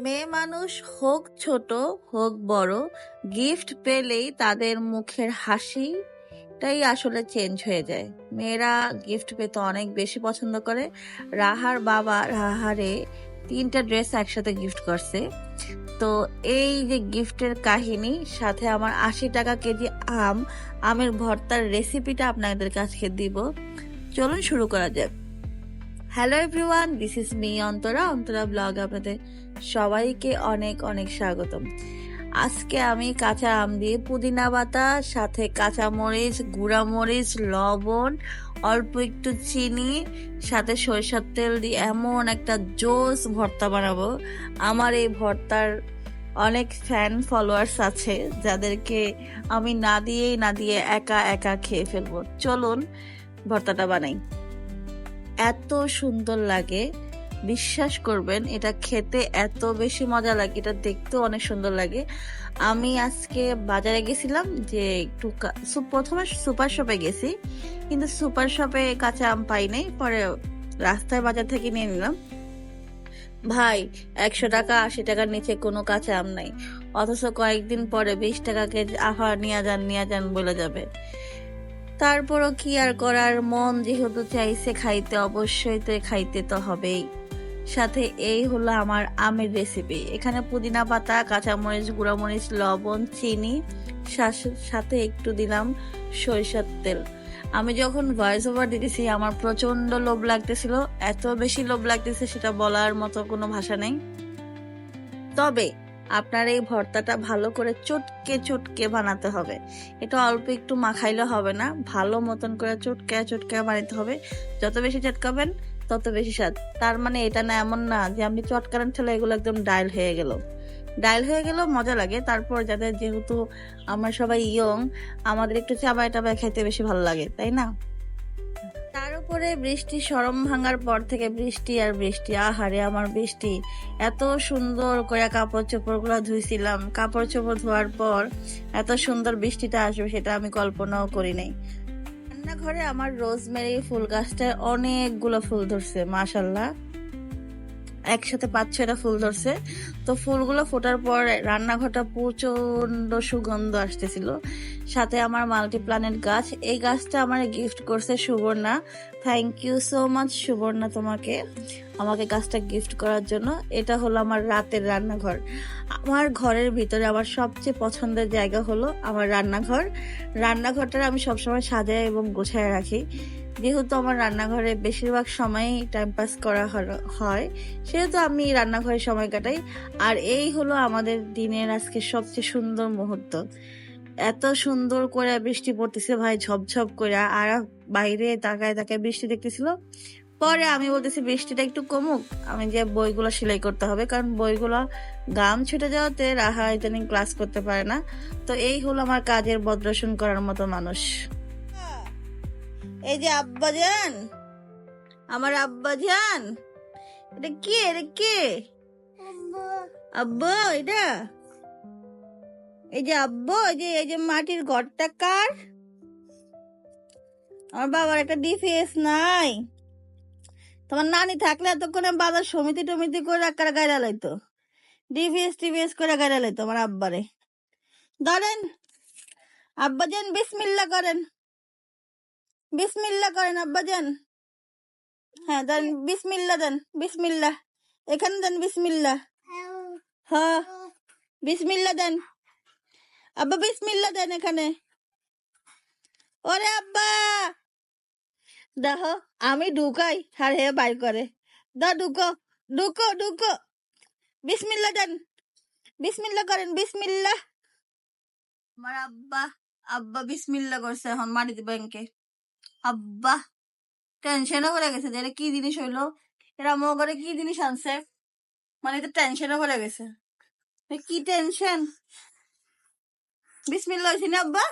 মেয়ে মানুষ হোক ছোট, হোক বড় গিফট পেলেই তাদের মুখের হাসি হাসিটাই আসলে চেঞ্জ হয়ে যায়। মেয়েরা গিফট পেতে অনেক বেশি পছন্দ করে। রাহার বাবা রাহারে তিনটা ড্রেস একসাথে গিফট করছে। তো এই যে গিফটের কাহিনী, সাথে আমার আশি টাকা কেজি আম, আমের ভর্তার রেসিপিটা আপনাদের কাছে দিব। চলুন শুরু করা যাক। Hello everyone this is me Antara Antara blog আপনাদের সবাইকে অনেক অনেক স্বাগতম। আজকে আমি কাঁচা আম দিয়ে পুদিনা পাতা, সাথে কাঁচা মরিচ গুঁড়া মরিচ লবণ, অল্প একটু চিনি, সাথে সরিষার তেল দিয়ে এমন একটা জোস ভর্তা বানাবো। আমার এই ভর্তার অনেক ফ্যান ফলোয়ার্স আছে, যাদেরকে আমি না দিয়েই না দিয়ে একা একা খেয়ে ফেলব। চলুন, ভর্তাটা বানাই। এত সুন্দর লাগে। বিশ্বাস করবেন, এটা খেতে এত বেশি মজা লাগে, এটা দেখতেও অনেক সুন্দর লাগে। আমি আজকে বাজারে গেছিলাম যে একটু প্রথমে সুপার শপে গেছি, কিন্তু সুপার শপে কাঁচা আম পাই নাই, পরে রাস্তায় বাজার থেকে নিয়ে নিলাম। ভাই, একশো টাকা, আশি টাকার নিচে কোনো কাঁচা আম নাই। অথচ কয়েকদিন পরে বিশ টাকা কেজি আহা নিয়ে যান নিয়ে যান বলে যাবে। তারপরও কি আর করার? মন যেহেতু চাইছে খাইতে, অবশ্যই তো খাইতে তো হবেই। সাথে এই হলো আমার আমের রেসিপি এখানে পুদিনা পাতা, কাঁচামরিচ, গুঁড়ামরিচ, লবণ, চিনি সাথে একটু দিলাম সরিষার তেল। আমি যখন ভয়েস ওভার দিতেছি, আমার প্রচণ্ড লোভ লাগতেছিল। এত বেশি লোভ লাগতেছে, সেটা বলার মতো কোনো ভাষা নেই। তবে আপনার এই ভর্তাটা ভালো করে চটকে চটকে বানাতে হবে। এটা অল্প একটু মাখাইলে হবে না। ভালো মতন করে চটকে চটকে বানাতে হবে। যত বেশি চটকাবেন, তত বেশি স্বাদ। তার মানে এটা না এমন না যে আপনি চটকারেন ঠেলে এগুলো একদম ডাইল হয়ে গেল। ডাইল হয়ে গেলেও মজা লাগে। তারপর যাদের যেহেতু আমরা সবাই ইয়ং, আমাদের একটু চাবায় টাবায় খেতে বেশি ভালো লাগে, তাই না? তার উপরে বৃষ্টি, সরম ভাঙার পর থেকে বৃষ্টি আর বৃষ্টি। আহারে, আমার বৃষ্টি। এত সুন্দর করে কাপড় চোপড়গুলা ধুইছিলাম। কাপড় চোপড় ধোয়ার পর এত সুন্দর বৃষ্টিটা আসবে সেটা আমি কল্পনাও করি নাই। রান্নাঘরে আমার রোজমেরি ফুল গাছটায় অনেকগুলো ফুল ধরছে, মাশাল্লাহ। একসাথে পাঁচ ছয়টা ফুল ধরছে। তো ফুলগুলো ফোটার পর রান্নাঘরটা প্রচণ্ড সুগন্ধ আসতেছিল। সাথে আমার মাল্টি প্ল্যানেট গাছ। এই গাছটা আমার গিফট করছে Subarna. Thank you so much Subarna, তোমাকে। আমাকে গাছটা গিফট করার জন্য। এটা হলো আমার রাতের রান্নাঘর। আমার ঘরের ভিতরে আমার সবচেয়ে পছন্দের জায়গা হলো আমার রান্নাঘর। রান্নাঘরটা আমি সবসময় সাজাই এবং গোছায় রাখি। যেহেতু আমার রান্নাঘরে বেশিরভাগ সময়ই টাইম পাস করা হয়, সেহেতু আমি রান্নাঘরে সময় কাটাই। আর এই হলো আমাদের দিনের আজকে সবচেয়ে সুন্দর মুহূর্ত। এত সুন্দর করে বৃষ্টি পড়তেছে ভাই ঝপঝপ করে। আর বাইরে তাকায় তাকায় বৃষ্টি দেখতেছিল। পরে আমি বলতেছি, বৃষ্টিটা একটু কমুক। আমি যে বইগুলো সেলাই করতে হবে। কারণ বইগুলো গাম ছুটে যাওয়াতে রাহা ইদানিং ক্লাস করতে পারে না। তো এই হলো আমার কাজের বদ্রসন করার মতো মানুষ। এই যে আব্বাজান আমার আব্বাজান এটা কে এটা কে? আব্বা। এটা? এই যে আব্বু এই যে এই যে মাটির ঘরটা কার? আমার বাবার একটা ডিফেস নাই। তোমার নানি থাকলে এতক্ষণে বাজার সমিতি টমিতি করে একটা গাড়ি লাইতো ডিভিএস টিভিএস করে গাড়ি লাইতো আমার আব্বারে। ধরেন আব্বা আব্বাজান বিসমিল্লা করেন। বিসমিল্লা করেন আব্বাজান হ্যাঁ দেন, বিসমিল্লা দেন, বিসমিল্লা। এখানে দেন বিসমিল্লা। হ্যাঁ বিসমিল্লা দেন। আব্বা, বিসমিল্লা দেন এখানে। ওরে আব্বা! দেখো, আমি ঢুকাই, আর হে বাই করে। দা, ঢুকো ঢুকো ঢুকো। বিসমিল্লা দেন, বিসমিল্লা করেন, বিসমিল্লা। আমার আব্বা আব্বা বিসমিল্লা করছে এখন মাটিতে ব্যাংকে। আব্বা টেনশনও করে গেছে যে কি জিনিস হইল? এরা মো করে কি জিনিস আনছে? মানে এটা টেনশনও করে গেছে। কি টেনশন বিসমিল্লা হয়েছি না আব্বা?